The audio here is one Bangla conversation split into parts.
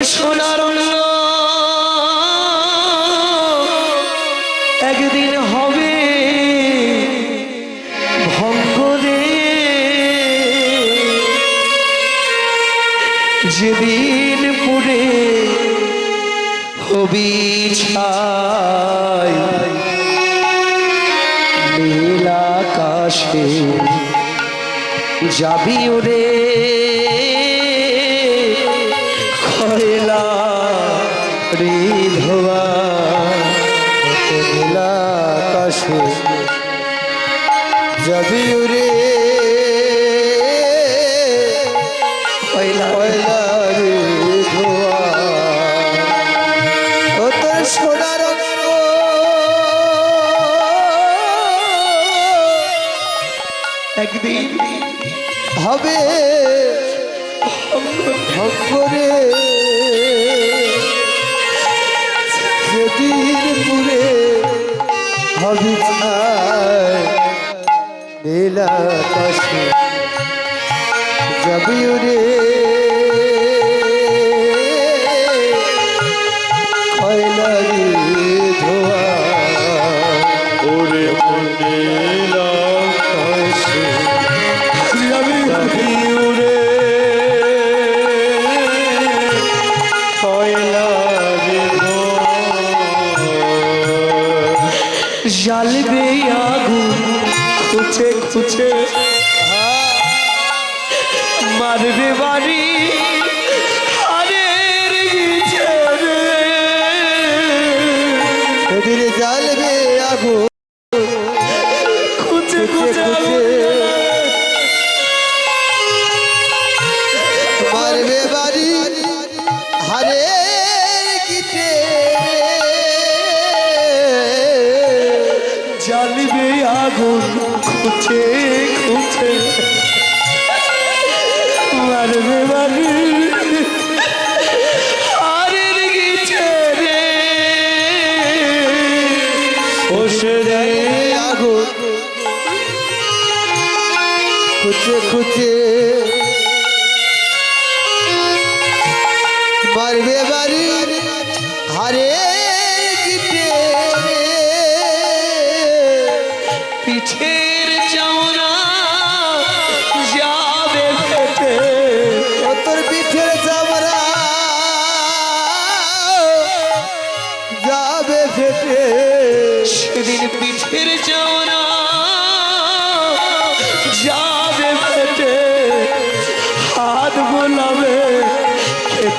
সোনার একদিন হবে ভঙ্গরে যেদিন পুরে হবি ছাই নীলাকাশে যাবি ওরে। একদিন হবে ভঙ্গরে সেদিন পুরে হবে মেলা কাশে যাবি রে জ্বালবে আগুন তুছে তুছে। মারবে বাড়ি জ্বালবে আগুন খুঁজে মারবে বাড়ি হারে বাড়বে বাড়ি হারে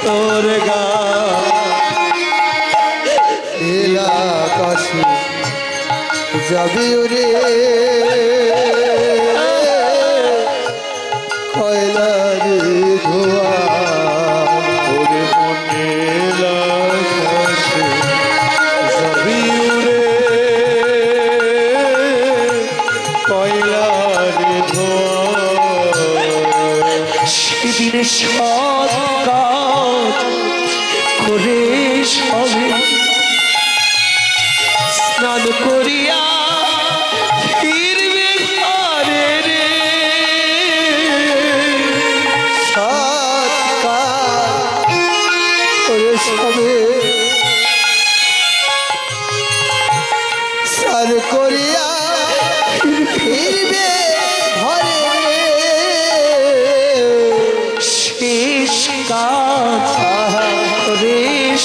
তোর গা। এলাকাশি যাবি রে কয়লা শেষ হবে সার করিয়া ফিরবে ঘরে। শেষ কাজ রে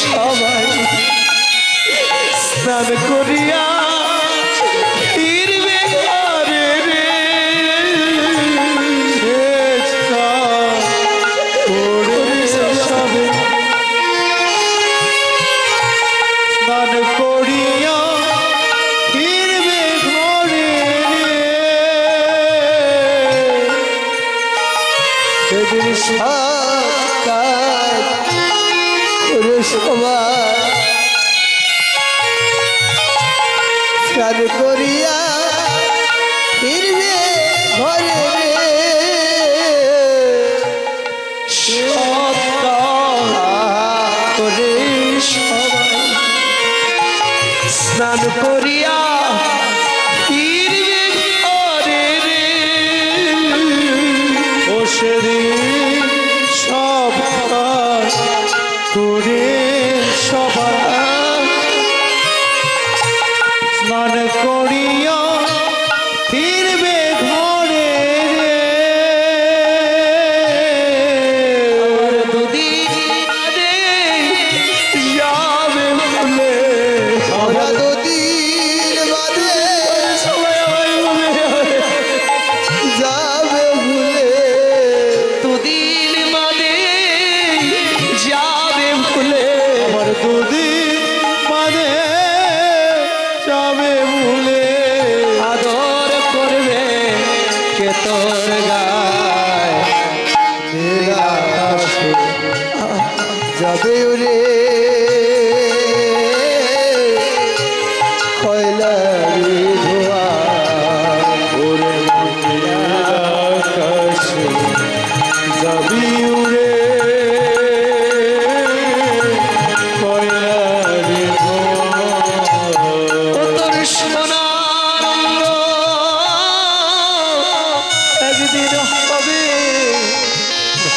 সবাই স্নান করিয়া সেদিন সমাজ করিয়া তোর গায় যাবে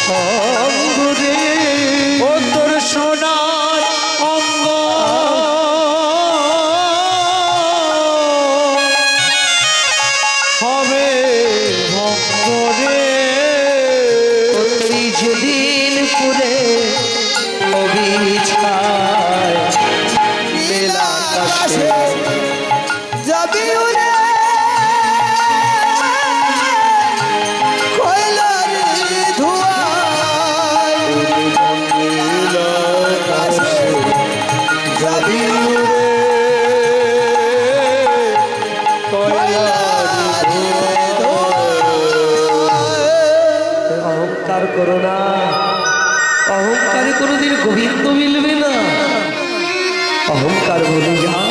Oh করো না। অহংকারে কোনোদিন গোবিন্দ মিলবে না। অহংকার বলে যা